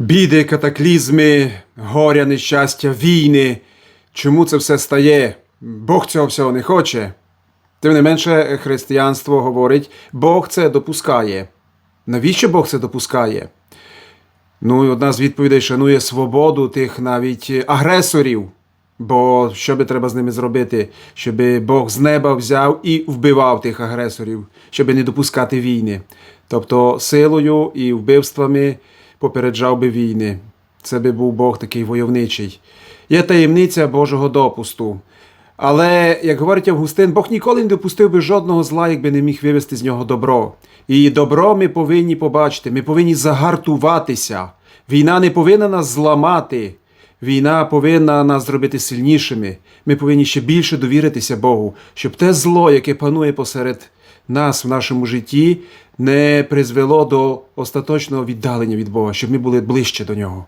Біди, катаклізми, горя, нещастя, війни. Чому це все стає? Бог цього всього не хоче. Тим не менше, християнство говорить, Бог це допускає. Навіщо Бог це допускає? Ну, і одна з відповідей шанує свободу тих навіть агресорів. Бо що би треба з ними зробити, щоб Бог з неба взяв і вбивав тих агресорів, щоб не допускати війни. Тобто силою і вбивствами попереджав би війни. Це би був Бог такий войовничий. Є таємниця Божого допусту. Але, як говорить Августин, Бог ніколи не допустив би жодного зла, якби не міг вивести з нього добро. І добро ми повинні побачити, ми повинні загартуватися. Війна не повинна нас зламати. Війна повинна нас зробити сильнішими. Ми повинні ще більше довіритися Богу, щоб те зло, яке панує посеред нас в нашому житті, не призвело до остаточного віддалення від Бога, щоб ми були ближче до нього.